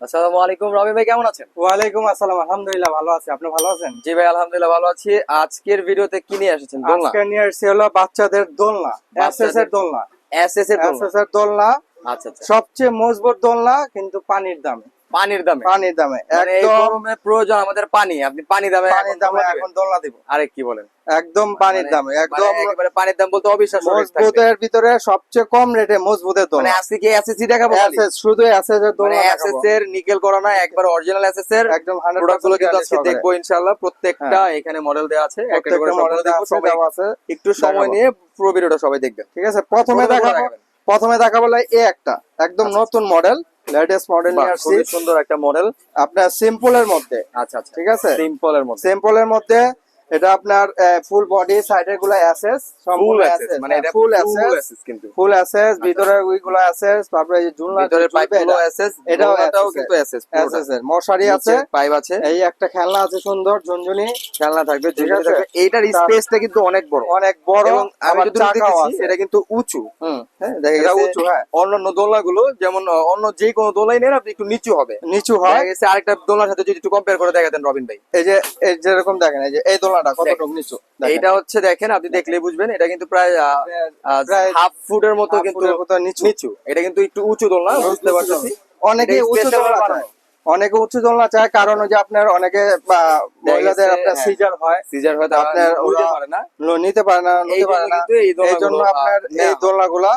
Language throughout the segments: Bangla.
আসসালামু আলাইকুম রবি ভাই কেমন আছেন? ওয়ালাইকুম আসসালাম আলহামদুলিল্লাহ ভালো আছি। আপনি ভালো আছেন? জি ভাই আলহামদুলিল্লাহ ভালো আছি। আজকের ভিডিওতে কি নিয়ে এসেছেন? দোলনা? আজকে নিয়ে এসেছি হলো বাচ্চাদের দোলনা এসএস এর দোলনা। এসএস এর দোলনা। এর দোলনা আচ্ছা আচ্ছা। সবচেয়ে মজবুত দোলনা কিন্তু পানির দামে। পানির দামে। পানির দামে মানে একদম প্রয়োজন আমাদের পানি। আপনি পানি দামে পানির দামে এখন। দোলনা দিব। আরে কি বলেন? একদম পানির মানে- দামে মানে একদম পানির দাম বলতে অবিশ্বাস্য মজবুতের ভিতরে সবচেয়ে কম রেটে মজবুতের দোলনা। আজকে কি এসএসসি দেখাবো? এসএস শুধু এসএস এর দোলনা এসএস এর নিকেল করা না একবার অরিজিনাল এসএস এর একদম 100% প্রোডাক্টগুলো কিন্তু আজকে দেখব ইনশাআল্লাহ। প্রত্যেকটা এখানে মডেল দেওয়া আছে একটা করে মডেল দেখব সবাই। আছে। একটু সময় নিয়ে পুরো ভিডিওটা সবাই দেখবেন। ঠিক আছে প্রথমে দেখাবো প্রথমে দেখাবো লাই এ একটা একদম আচ্ছা। নতুন মডেল লেটেস্ট মডেল নিয়ে আসছি। সুন্দর একটা মডেল আপনার সিম্পলের মধ্যে আচ্ছা আচ্ছা। ঠিক আছে? সিম্পলের মধ্যে। সিম্পলের মধ্যে এটা আপনার ফুল বডি সাইডেরগুলো অ্যাসেস ফুল অ্যাসেস মানে এটা ফুল অ্যাসেস কিন্তু। ফুল অ্যাসেস ভিতরে ওইগুলো অ্যাসেস তারপরে যে ভিতরে অ্যাসেস এটাও এটাও কিন্তু অ্যাসেস অ্যাসেস এর মশারি আছে পাইপ আছে। এই একটা খেলনা আছে সুন্দর ঝুনঝুনি। খেলনা থাকবে ঠিক আছে। এইটার স্পেসটা কিন্তু অনেক বড়। অনেক বড় এবং আমি যদি দেখেছি এটা কিন্তু উঁচু। হুম। হ্যাঁ দেখা এটা গেছে উঁচু, হ্যাঁ। অন্যান্য দোলনাগুলো যেমন অন্য যে কোনো দোলাই নেন আপনি একটু নিচু হবে। নিচু হয়। আরেকটা দোলনার সাথে যদি একটু কম্পেয়ার করে দেখাতেন রবিন ভাই। এই যে এই যেরকম দেখেন এই যে এই দোলনাটা কতটুকু নিচু। এইটা হচ্ছে দেখেন আপনি দেখলেই বুঝবেন এটা কিন্তু প্রায় হাফ ফুটের মতো কিন্তু নিচু। এটা কিন্তু একটু উঁচু দোলনা বুঝতে পারতেছি? অনেকে উঁচু দোলনা চায়। অনেকে উঁচু দোলনা চায় কারণ ওই যে আপনার অনেকে মহিলাদের আপনার হ্যাঁ। সিজার হয় সিজার হয়তো আপনার আপনার পারে না। নিতে পারে না নিতে পারে না। এই জন্য আপনার এই হয়। দোলনাগুলা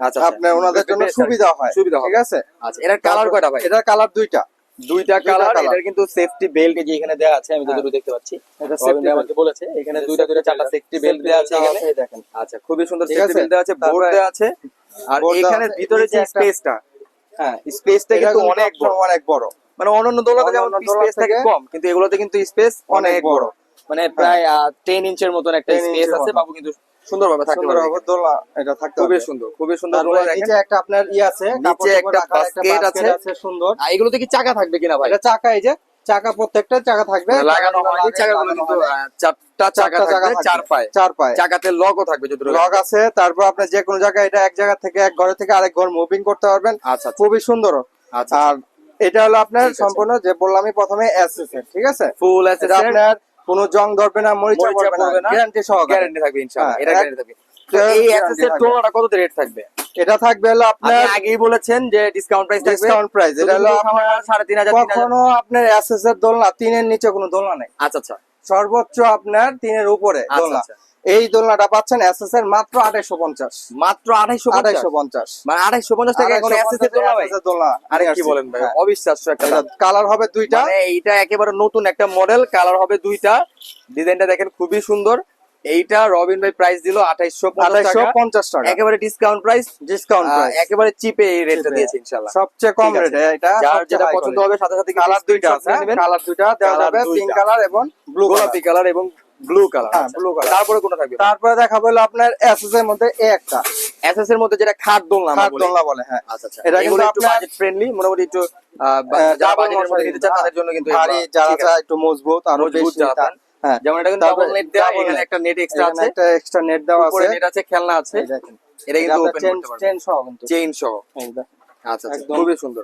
আচ্ছা আপনার ওনাদের জন্য সুবিধা হয় সুবিধা ঠিক আছে? আচ্ছা এটার কালার কয়টা ভাই? এটার কালার দুইটা। দুইটা কালার এটার কিন্তু সেফটি বেল্ট যে এখানে আছে আমি হ্যাঁ। যতটুকু দেখতে পাচ্ছি। এটা সেফটি আমাকে বলেছে এখানে দুইটা দুইটা চারটা সেফটি বেল্ট আছে এখানে। দেখেন। আচ্ছা খুবই সুন্দর সেফটি বেল্ট আছে? বোর্ড আছে আর এখানে ভিতরে যে স্পেসটা হ্যাঁ স্পেসটা কিন্তু অনেক বড়। অনেক বড়। মানে অন্যান্য দোলনাতে যেমন স্পেস থাকে কম কিন্তু এগুলোতে কিন্তু স্পেস অনেক বড়। বড়। মানে প্রায় টেন ইঞ্চের মতন একটা স্পেস আছে বাবু কিন্তু সুন্দরভাবে থাকতে পারবে। দোলনা এটা থাকতে খুবই সুন্দর খুবই সুন্দর দেখেন নিচে একটা আপনার ই আছে নিচে একটা basket আছে। সুন্দর। আর এগুলোতে কি চাকা থাকবে কিনা ভাই? এটা চাকা এই যে চাকা প্রত্যেকটা চাকা থাকবে। মানে লাগানো হয়নি চাকাগুলো কিন্তু চারটা চাকা থাকবে চার পায়ে চার পায়ে। চাকাতে লগও থাকবে যদি আছে তারপর আপনি যে কোনো জায়গায় এটা এক জায়গা থেকে এক ঘরে থেকে আরেক ঘর মুভিং করতে পারবেন। আচ্ছা আচ্ছা। খুবই সুন্দর। আচ্ছা আর এটা হলো আপনার সম্পূর্ণ যে বললামই প্রথমে এসএস ঠিক আছে? ফুল এটা আপনার কোনো জং ধরবে না মরিচা পড়বে না। গ্যারান্টি সহ গ্যারান্টি থাকবে ইনশাআল্লাহ হ্যাঁ, এটা গ্যারান্টি থাকবে। এই এর কত রেট থাকবে? এটা থাকবে হলো আপনি আপনার আগেই বলেছেন যে ডিসকাউন্ট প্রাইস থাকবে। ডিসকাউন্ট প্রাইস এটা হলো আপনার সাড়ে তিন হাজার তিন হাজার। কখনো আপনার এর দোলনা তিনের নিচে কোনো দোলনা নেই। আচ্ছা আচ্ছা। সর্বোচ্চ আপনার তিনের উপরে আচ্ছা, দোলনা। আচ্ছা। এই দোলনাটা পাচ্ছেন এসএস এর মাত্র আঠাইশো পঞ্চাশ। মাত্র আড়াইশো আঠাইশো পঞ্চাশ। মানে আড়াইশো পঞ্চাশ টাকা এখন এসএস এর দোলনা আরে কি বলেন ভাই অবিশ্বাস্য একটা কালার হবে দুইটা। মানে এইটা একেবারে নতুন একটা মডেল কালার হবে দুইটা। ডিজাইনটা দেখেন খুবই সুন্দর। এইটা রবিন ভাই প্রাইস দিল আঠাইশো আঠাইশো পঞ্চাশ টাকা। একেবারে ডিসকাউন্ট প্রাইস ডিসকাউন্ট একেবারে চিপে এই রেটটা। দিয়েছে ইনশাআল্লাহ। সবচেয়ে কম রেটে এটা। যার যেটা পছন্দ হবে সাথে সাথে কালার দুইটা আছে। কালার দুইটা। দেওয়া যাবে পিঙ্ক কালার এবং ব্লু গোলাপি কালার এবং ব্লু কালার হ্যাঁ, blue colour। তারপরে কোনটা থাকবে? তারপরে দেখাবো হলো আপনার এসএস এর মধ্যে এ একটা। এসএস এর মধ্যে যেটা খাট দোলনা খাট দোলনা বলে হ্যাঁ। আচ্ছা আচ্ছা। এটা কিন্তু একটু বাজেট ফ্রেন্ডলি মোটামুটি একটু আহ, যারা বাজেটের মধ্যে নিতে চান তাদের জন্য কিন্তু ভারী যারা একটু মজবুত আরও মজবুত যারা চান। হ্যাঁ যেমন এটা কিন্তু ডাবল নেট দেওয়া এখানে একটা নেট এক্সট্রা আছে। একটা এক্সট্রা নেট দেওয়া উপরে আছে। নেট আছে খেলনা আছে। এটা কিন্তু ওপেন করতে পারবেন। সহ কিন্তু। চেইন সহ। আচ্ছা আচ্ছা খুবই সুন্দর।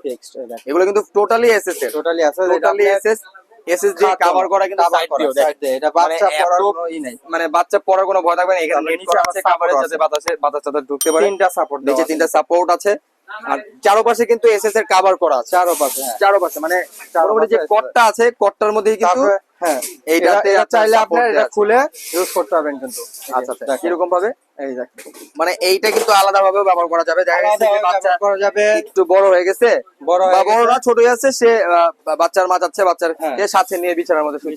এগুলো কিন্তু টোটালি এসএস এর। টোটালি যেটা টোটালি এসএস এসএস দিয়ে কভার করা কিন্তু সাইড দিও এটা মানে বাচ্চা পড়ার এত- কোনো ই নাই। মানে বাচ্চা পড়ার কোনো ভয় থাকবে না। এখানে নিচে আছে আবার কাভারে যাতে বাতাসে বাতাস টাতাস ঢুকতে পারে। তিনটা সাপোর্ট নিচে তিনটা সাপোর্ট আছে। আর চারপাশে কিন্তু এসএস এর কভার করা আছে। চারো পাশে হ্যাঁ। চারপাশে মানে মোটামুটি যে কটটা আছে কটটার মধ্যেই কিন্তু হ্যাঁ এইটাতে এটা- এটা আপনার চাইলে আপনার এটা আছে। খুলে ইউজ করতে পারবেন কিন্তু আচ্ছা আচ্ছা কীরকম ভাবে এই দেখেন মানে এইটা কিন্তু আলাদা ভাবে ব্যবহার করা যাবে দেখা গেছে যে বাচ্চা করা যাবে একটু বড় হয়ে গেছে বড় বা হয়ে বড় গেছে। না ছোট আছে সে বাচ্চার মা যাচ্ছে বাচ্চার হ্যাঁ। কে সাথে নিয়ে বিছানার মধ্যে শুয়ে।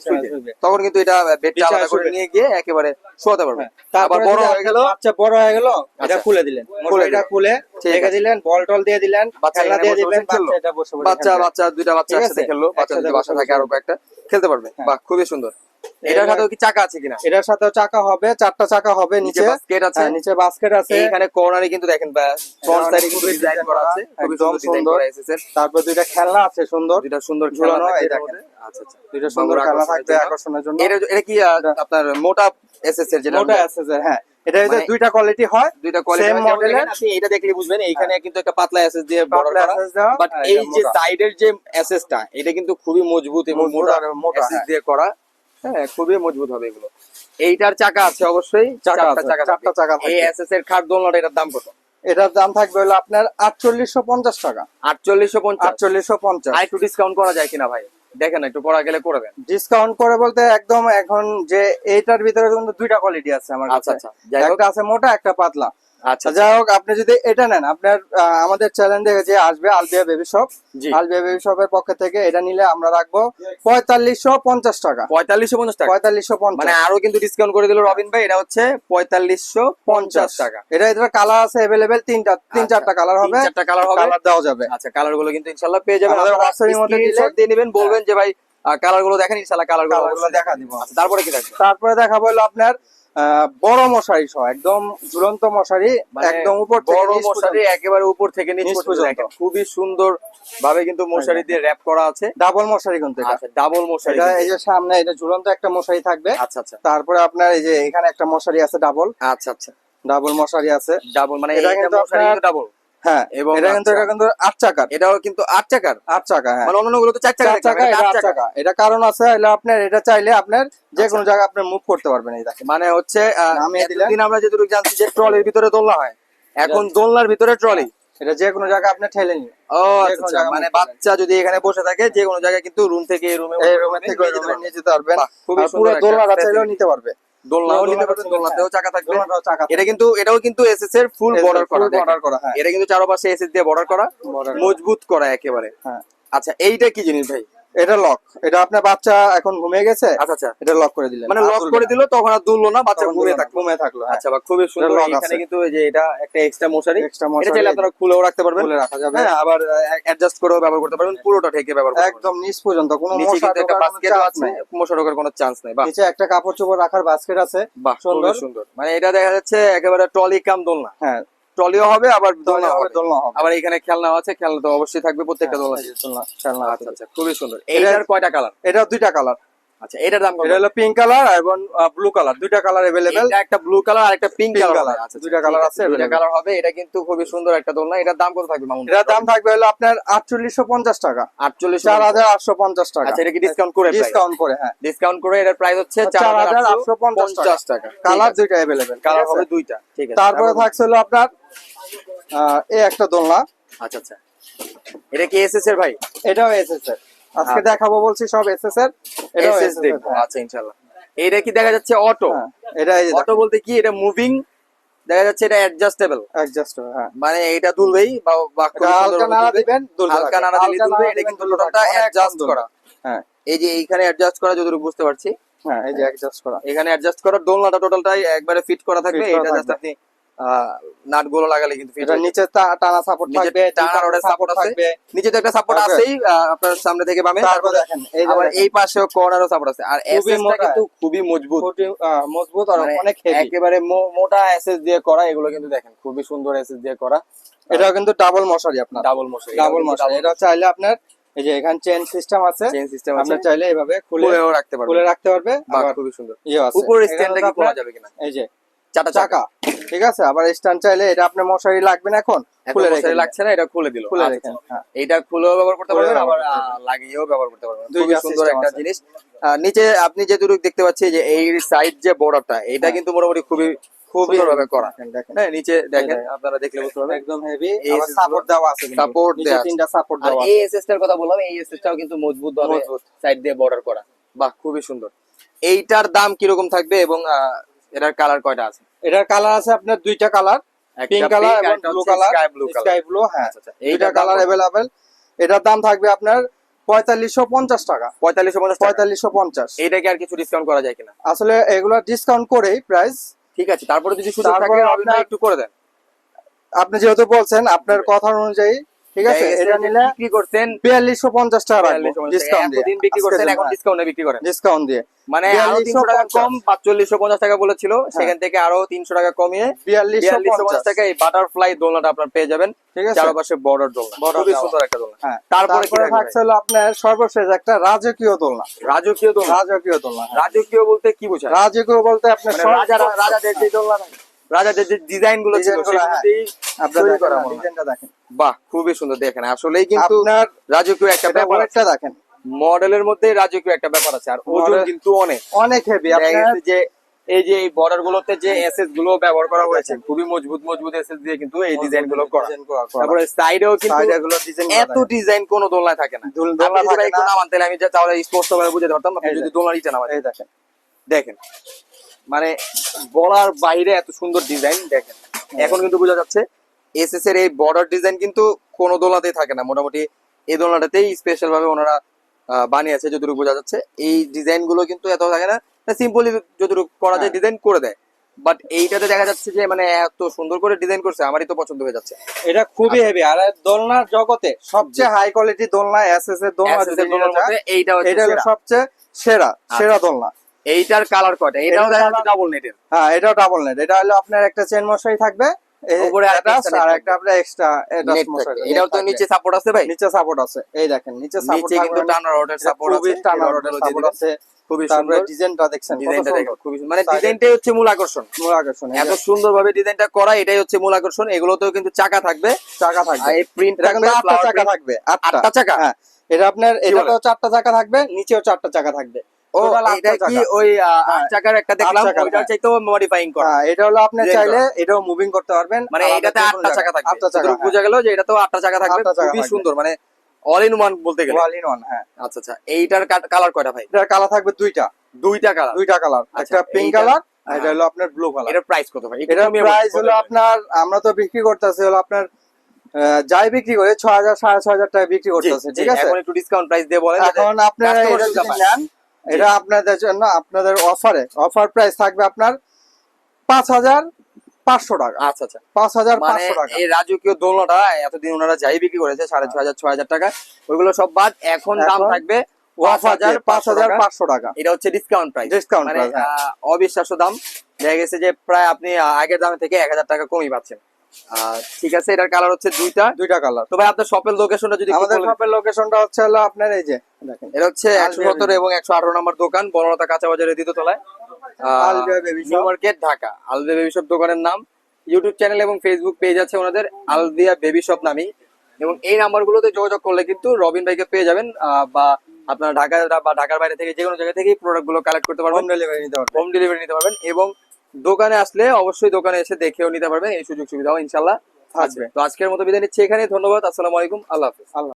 তখন কিন্তু এটা বেডটা আলাদা করে নিয়ে গিয়ে একেবারে শোয়াতে পারবে তারপর বড় হয়ে গেল বাচ্চা বড় হয়ে গেল এটা আচ্ছা। খুলে দিলেন এটা দিলেন। খুলে রেখে। দিলেন বল টল দিয়ে দিলেন বাচ্চা দিয়ে খেললো। বাচ্চা বাচ্চা বাচ্চা দুইটা বাচ্চা একসাথে খেললো বাচ্চা যদি বাসা থাকে আরও কয়েকটা খেলতে পারবে। হ্যাঁ। বাহ খুবই সুন্দর। এটার সাথে কি চাকা আছে কিনা? এটার সাথে চাকা হবে চারটা চাকা হবে নিচে বাস্কেট আছে। হ্যাঁ, নিচে বাস্কেট আছে। এখানে কর্নারে কিন্তু দেখেন ফ্রন্ট সাইডে কিন্তু ডিজাইন করা আছে। খুবই সুন্দর তারপর দুইটা খেলনা আছে সুন্দর। দুইটা সুন্দর খেলনা এই দেখেন। আচ্ছা আচ্ছা। দুইটা সুন্দর খেলনা থাকবে আকর্ষণের জন্য। এটা এটা কি আপনার মোটা এসএস এর যেটা মোটা আছে হ্যাঁ। এটা মানে- দুইটা কোয়ালিটি হয় দুইটা কোয়ালিটি আপনি এটা দেখলে বুঝবেন এইখানে কিন্তু একটা পাতলা এসএস দিয়ে বর্ডার করা। বাট এই যে মোটা। সাইডের যে এসএসটা এটা কিন্তু খুবই মজবুত এবং মোটা মোটা, এসএস হ্যাঁ। দিয়ে করা। হ্যাঁ খুবই মজবুত হবে এগুলো। এইটার চাকা আছে অবশ্যই চাকা চারটা চাকা চারটা চাকা এই এসএস এর খাট দোলনাটা এটার দাম কত? এটার দাম থাকবে হলো আপনার আটচল্লিশশো পঞ্চাশ টাকা। আটচল্লিশশো পঞ্চাশ। আটচল্লিশশো পঞ্চাশ। আর একটু ডিসকাউন্ট করা যায় কিনা ভাই? দেখেন একটু করা গেলে করে দেন ডিসকাউন্ট করে বলতে একদম এখন যে এইটার ভিতরে কিন্তু দুইটা কোয়ালিটি আছে আমার আচ্ছা কাছে। আচ্ছা। একটা আছে মোটা একটা পাতলা। আচ্ছা যাই হোক আপনি যদি এটা নেন আপনার আমাদের চ্যানেল দেখে যে আসবে Albia baby shop Albia baby শপের পক্ষ থেকে এটা নিলে আমরা রাখব পঁয়তাল্লিশশো পঞ্চাশ টাকা। পঁয়তাল্লিশশো পঞ্চাশ টাকা। পঁয়তাল্লিশশো পঞ্চাশ। মানে আরও কিন্তু ডিসকাউন্ট করে দিল রবিন ভাই এটা হচ্ছে পঁয়তাল্লিশশো পঞ্চাশ টাকা। এটা এটার কালার আছে অ্যাভেলেবেল তিনটা তিন আচ্ছা, চারটা কালার হবে। চারটা কালার হবে। কালার দেওয়া যাবে। আচ্ছা কালারগুলো কিন্তু ইনশাল্লাহ পেয়ে যাবেন। আমাদের মধ্যে দিয়ে নেবেন বলবেন যে ভাই কালারগুলো দেখেন ইনশাল্লাহ কালারগুলো দেখা দিব। তারপরে কি থাকবে? তারপরে দেখাবো হলো আপনার বড় মশারি সহ একদম ঝুলন্ত মশারি মানে একদম উপর বড় মশারি একেবারে উপর থেকে নিচ পর্যন্ত। খুবই সুন্দর ভাবে কিন্তু মশারি দিয়ে র‍্যাপ করা আছে। ডাবল মশারি কিন্তু এটা। আচ্ছা ডাবল মশারি এটা এই যে সামনে এটা ঝুলন্ত একটা মশারি থাকবে। আচ্ছা আচ্ছা। তারপরে আপনার এই যে এখানে একটা মশারি আছে ডাবল আচ্ছা আচ্ছা। ডাবল মশারি আছে। ডাবল মানে এটা কিন্তু মশারি ডাবল হ্যাঁ এবং এটা কিন্তু আচ্ছা। এটা কিন্তু আট চাকার। এটাও কিন্তু আট চাকার? আট চাকা হ্যাঁ। মানে অন্যান্য তো চার চাকা চাকা দেখলাম, এটা এটা আট আট চাকা। চাকা। এটা কারণ আছে হলো আপনার এটা চাইলে আপনার যে কোনো জায়গায় আপনি মুভ করতে পারবেন এই মানে হচ্ছে আমরা যেটুকু জানছি যে ট্রলির ভিতরে দোলনা হয়। এখন দোলনার ভিতরে ট্রলি। এটা যে কোনো জায়গায় আপনি ঠেলে নিন ও আচ্ছা আচ্ছা, মানে বাচ্চা যদি এখানে বসে থাকে যে কোনো জায়গায় কিন্তু রুম থেকে এই রুমে এই রুমে থেকে নিয়ে যেতে পারবেন। পুরো চাইলেও নিতে পারবে। দোলনাও নিতে পারবেন দোলনাতেও চাকা থাকবে। এটা কিন্তু এটাও কিন্তু এসএস এর ফুল বর্ডার করা বর্ডার করা হ্যাঁ। এটা কিন্তু চারপাশে এসএস দিয়ে বর্ডার করা। মজবুত করা একেবারে। হ্যাঁ। আচ্ছা এইটা কি জিনিস ভাই? এটা লক এটা আপনার বাচ্চা এখন ঘুমিয়ে গেছে আচ্ছা আচ্ছা। এটা লক করে দিলেন। মানে লক করে। দিল তখন আর দুললো না বাচ্চা ঘুমিয়ে থাকল। ঘুমিয়ে থাকল হ্যাঁ। আচ্ছা বা খুবই সুন্দর এখানে। কিন্তু এই যে এটা একটা এক্সট্রা মশারি। এক্সট্রা এটা চাইলে আপনারা খুলেও রাখতে পারবেন। খুলে রাখা যাবে। হ্যাঁ আবার অ্যাডজাস্ট করেও ব্যবহার করতে পারবেন পুরোটা ঠেকে ব্যবহার করতে একদম নিচ পর্যন্ত কোনো মশা একটা বাস্কেট আছে মশা ঢোকার কোনো চান্স নেই বাহ। নিচে একটা কাপড় চোপড় রাখার বাস্কেট আছে বাহ সুন্দর। সুন্দর। মানে এটা দেখা যাচ্ছে একেবারে ট্রলি কাম দোলনা। হ্যাঁ ট্রলিও হবে আবার দোলনা হবে দোলনা হবে। আবার এখানে খেলনা আছে খেলনা তো অবশ্যই থাকবে প্রত্যেকটা দোলনা এই যে দোলনা, খেলনা আছে। আচ্ছা আচ্ছা খুবই সুন্দর। এটার কয়টা কালার এটা দুইটা কালার আচ্ছা এটার দাম কত? এটা হলো পিঙ্ক কালার এবং ব্লু কালার দুইটা কালার এটা একটা ব্লু কালার আর একটা পিঙ্ক কালার colour, আচ্ছা দুইটা colour আছে দুইটা কালার হবে। এটা কিন্তু খুবই সুন্দর একটা দোলনা। এটার দাম কত থাকবে মামুন? এটার দাম থাকবে হলো আপনার আটচল্লিশশো পঞ্চাশ টাকা। আটচল্লিশ চার হাজার আটশো পঞ্চাশ টাকা। আচ্ছা এটা কি ডিসকাউন্ট করে ডিসকাউন্ট করে হ্যাঁ। ডিসকাউন্ট করে এটার প্রাইস হচ্ছে চার চার হাজার হাজার আটশো পঞ্চাশ পঞ্চাশ টাকা। কালার দুইটা অ্যাভেলেবেল কালার হবে দুইটা। ঠিক আছে। তারপরে থাকছে হলো আপনার এই একটা দোলনা। আচ্ছা আচ্ছা। এটা কি এসএস এর ভাই? এটাও এসএস এর। আজকে আচ্ছা। দেখাবো বলছি সব এসএস এর। এটাও এসএস দেখব আচ্ছা ইনশাআল্লাহ। এটা কি দেখা যাচ্ছে অটো এটা এই অটো বলতে কি এটা মুভিং দেখা যাচ্ছে এটা অ্যাডজাস্টেবল অ্যাডজাস্ট হ্যাঁ। মানে এটা দুলবেই বা হালকা নাড়া দিবেন হালকা নাড়া দিলে দুলবে এটা কিন্তু টোটালটা অ্যাডজাস্ট করা। হ্যাঁ। এই যে এইখানে অ্যাডজাস্ট করা যতটুকু বুঝতে পারছি। হ্যাঁ এই যে অ্যাডজাস্ট করা। এখানে অ্যাডজাস্ট করা দোলনাটা টোটালটাই একবারে ফিট করা থাকবে এটা জাস্ট আপনি নাটগুলো লাগালে কিন্তু এটা নিচে টানা সাপোর্ট থাকবে টানা রডের পাশে থাকবে। নিচে তো একটা সাপোর্ট আছেই আপনার সামনে থেকে বামে। তারপর দেখেন এই আবার এই পাশেও কর্নারও সাপোর্ট আছে। আর খুবই এসএসটা কিন্তু খুবই মজবুত। মজবুত আর মানে অনেক হেভি একেবারে মোটা এসএস দিয়ে করা এগুলো কিন্তু দেখেন খুবই সুন্দর এসএস দিয়ে করা। এটাও কিন্তু ডাবল মশারি আপনার। ডাবল মশারি ডাবল মশারি। এটা চাইলে আপনার এই যে এখানে চেন সিস্টেম আছে চেইন সিস্টেম আছে। আপনি চাইলে এইভাবে খুলে খুলেও রাখতে পারবেন। খুলে রাখতে পারবে। খুবই সুন্দর। ইয়ে আছে। উপরের স্ট্যান্ডটা কি খোলা যাবে কিনা? এই যে চাটা চাকা। ঠিক আছে? আবার স্ট্যান্ড চাইলে এটা আপনার মশারি লাগবে না এখন? খুলে মশারি লাগছে না এটা খুলে দিল। খুলে আচ্ছা, রেখেন হ্যাঁ। এইটা খুলেও ব্যবহার করতে পারবেন আবার লাগিয়েও ব্যবহার করতে পারবেন। সুন্দর একটা জিনিস। নিচে আপনি যেটুকু দেখতে পাচ্ছি যে এই সাইড যে বর্ডারটা এটা হ্যাঁ। কিন্তু মোটামুটি খুবই খুবই সুন্দরভাবে করা। হ্যাঁ নিচে দেখেন আপনারা দেখলে বুঝতে পারবেন। একদম হেভি আবার সাপোর্ট দেওয়া আছে কিন্তু। দেওয়া তিনটা সাপোর্ট আর দেওয়া আছে এই এসএসটার কথা বললাম এই এসএসটাও কিন্তু মজবুত। ভাবে সাইড দিয়ে বর্ডার করা। বাহ খুবই সুন্দর। এইটার দাম কীরকম থাকবে এবং এটার কালার কয়টা আছে? এটার কালার আছে আপনার দুইটা কালার পিঙ্ক কালার এবং ব্লু কালার। স্কাই ব্লু হ্যাঁ। আচ্ছা, আচ্ছা। দাম কালার? অ্যাভেলেবেল এটার দাম থাকবে আপনার পঁয়তাল্লিশশো পঞ্চাশ টাকা। পঁয়তাল্লিশশো পঞ্চাশ পঁয়তাল্লিশশো পঞ্চাশ। এইটা কি আর কিছু ডিসকাউন্ট করা যায় কিনা? আসলে এগুলো ডিসকাউন্ট করেই প্রাইস ঠিক আছে তারপরে যদি সুযোগ থাকে আপনি একটু করে দেন। আপনি যেহেতু বলছেন আপনার কথা অনুযায়ী ঠিক আছে? এটা নিলে বিক্রি বিয়াল্লিশশো পঞ্চাশ টাকা রাখব। ডিসকাউন্ট দিয়ে। এতদিন বিক্রি করতেন এখন ডিসকাউন্টে বিক্রি করেন। ডিসকাউন্ট দিয়ে। মানে আরও 4250 তিনশো টাকা কম টাকা বলেছিল সেখান থেকে আরও তিনশো টাকা কমিয়ে বিয়াল্লিশশো বিয়াল্লিশশো পঞ্চাশ পঞ্চাশ। টাকা এই বাটারফ্লাই দোলনাটা আপনার পেয়ে যাবেন। ঠিক আছে? চারপাশে বর্ডার দোলনা। খুবই সুন্দর একটা দোলনা। হ্যাঁ। তারপরে কি থাকছে হলো আপনার সর্বশেষ একটা রাজকীয় দোলনা। রাজকীয় দোলনা। রাজকীয় দোলনা। হ্যাঁ। রাজকীয় বলতে কি বোঝায়? রাজকীয় বলতে আপনার মানে রাজারা রাজাদের যে দোলনা থাকে। রাজাদের যে ডিজাইনগুলো ছিল হ্যাঁ। আপনার করা হয়। ডিজাইনটা দেখেন বাহ খুবই সুন্দর দেখেন আসলেই কিন্তু আপনার রাজকীয় একটা ব্যাপার। ওয়েটটা দেখেন মডেলের মধ্যে রাজকীয় একটা ব্যাপার আছে আর ওজন কিন্তু অনেক অনেক হেভি আপনার যে এই যে এই বর্ডার গুলোতে যে এসএসগুলো ব্যবহার করা হয়েছে খুবই মজবুত মজবুত এসএস দিয়ে কিন্তু এই ডিজাইনগুলো করা। তারপরে সাইডেও কিন্তু এত ডিজাইন কোন দোলনায় থাকে না দোলনা থাকে না। আমি যে তাহলে স্পষ্ট ভাবে বুঝতে পারতাম আপনি যদি। দোলনা নামান দেখেন দেখেন মানে বলার বাইরে এত সুন্দর ডিজাইন দেখেন। এখন কিন্তু বোঝা যাচ্ছে এসএস এর এই বর্ডার ডিজাইন কিন্তু কোন দোলনাতেই থাকে না। মোটামুটি এই দোলনাটাতেই স্পেশাল ভাবে ওনারা বানিয়েছে যতটুকু বোঝা যাচ্ছে। এই ডিজাইনগুলো কিন্তু এত থাকে না। সিম্পলি যতটুকু করা যায় হ্যাঁ। ডিজাইন করে দেয়। বাট এইটাতে দেখা যাচ্ছে যে মানে এত সুন্দর করে ডিজাইন করছে আমারই তো পছন্দ হয়ে যাচ্ছে। এটা খুবই হেভি আর দোলনার জগতে সবচেয়ে হাই কোয়ালিটি দোলনা এসএস এর দোলনা SS যদি এর মধ্যে এইটা হচ্ছে এটা সবচেয়ে সেরা সেরা দোলনা। এইটার কালার কয়টা? এটাও এটার দেখা যাচ্ছে colour- ডাবল নেটের হ্যাঁ এটাও ডাবল নেট এটা হলো আপনার একটা চেন মশাই থাকবে উপরে net আর একটা আপনার এক্সট্রা নেট থাকে এটাও তো নিচে সাপোর্ট আছে ভাই? নিচে সাপোর্ট আছে। এই দেখেন নিচে সাপোর্ট নিচে কিন্তু টানা রডের সাপোর্ট আছে খুবই টানা এই রডের সাপোর্ট আছে। খুবই সুন্দর ডিজাইনটা দেখছেন ডিজাইনটা। দেখো খুবই সুন্দর। মানে ডিজাইনটাই হচ্ছে মূল আকর্ষণ। মূল আকর্ষণ এত যে সুন্দর ভাবে ডিজাইনটা করা এটাই হচ্ছে মূল আকর্ষণ। এগুলোতেও কিন্তু চাকা থাকবে। চাকা আর থাকবে এই প্রিন্ট থাকবে আটটা চাকা থাকবে আটটা। চাকা? হ্যাঁ এটা আপনার? এটাতেও চারটা চাকা থাকবে নিচেও চারটা চাকা থাকবে। ও এটা কি ওই আট হ্যাঁ, চাকার একটা দেখলাম চাকার, ওইটার হ্যাঁ। মডিফাইং করা। হ্যাঁ এটা হলো আপনি চাইলে এটাও মুভিং করতে পারবেন। মানে আলাদা এটাতে আটটা চাকা থাকবে। আটটা চাকা বোঝা গেল যে আটটা চাকা থাকবে। খুবই সুন্দর মানে অল ইন ওয়ান বলতে গেলে। ওয়াল ইন ওয়ান হ্যাঁ। আচ্ছা আচ্ছা এইটার কালার কয়টা ভাই? এটার কালার থাকবে দুইটা। দুইটা কালার দুইটা কালার একটা পিঙ্ক কালার। এটা হলো আপনার ব্লু কালার এটার প্রাইস কত ভাই? এটার প্রাইস হলো আপনার আমরা তো বিক্রি করতেছি হলো আপনার যাই বিক্রি করে ছয় হাজার সাড়ে ছয় হাজার টাকা বিক্রি করতেছে ঠিক আছে? একটু ডিসকাউন্ট প্রাইস দিয়ে বলেন এখন আপনারা। নেন এটা আপনাদের জন্য আপনাদের অফারে অফার প্রাইস থাকবে আপনার পাঁচ হাজার পাঁচশো টাকা। আচ্ছা আচ্ছা। পাঁচ হাজার মানে পাঁচশো টাকা। এই রাজকীয় দোলনাটা এতদিন ওনারা যাই বিক্রি করেছে সাড়ে ছয় হাজার ছয় হাজার টাকা ওইগুলো সব বাদ। এখন দাম থাকবে টাকা। এটা হচ্ছে ডিসকাউন্ট প্রাইস ডিসকাউন্ট মানে অবিশ্বাস্য দাম। দেখা গেছে যে প্রায় আপনি আগের দামে থেকে এক হাজার টাকা কমই পাচ্ছেন। ঠিক আছে এটার কালার হচ্ছে দুইটা। দুইটা কালার তো ভাই আপনার শপের লোকেশনটা যদি আমাদের শপের লোকেশনটা হচ্ছে হলো আপনার এই যে দেখেন। এটা হচ্ছে একশো সতেরো এবং একশো আঠারো নম্বর দোকান বনলতা কাঁচা বাজারের দ্বিতীয় তলায়। Albia baby new market Dhaka. Aldia baby shop দোকানের নাম। ইউটিউব চ্যানেল এবং ফেসবুক পেজ আছে ওনাদের আলদিয়া বেবি শপ নামেই। এবং এই নাম্বারগুলোতে যোগাযোগ করলে কিন্তু রবিন ভাইকে পেয়ে যাবেন বা আপনারা ঢাকা বা ঢাকার বাইরে থেকে যে কোনো জায়গা থেকে প্রোডাক্টগুলো কালেক্ট করতে পারবেন। হোম ডেলিভারি নিতে পারবেন। হোম ডেলিভারি নিতে পারবেন। এবং দোকানে আসলে অবশ্যই দোকানে এসে দেখেও নিতে পারবেন এই সুযোগ সুবিধাও ইনশাল্লাহ থাকবে। তো আজকের মতো বিদায় নিচ্ছি এখানে ধন্যবাদ আসসালামু আলাইকুম আল্লাহ হাফিজ। আল্লাহ।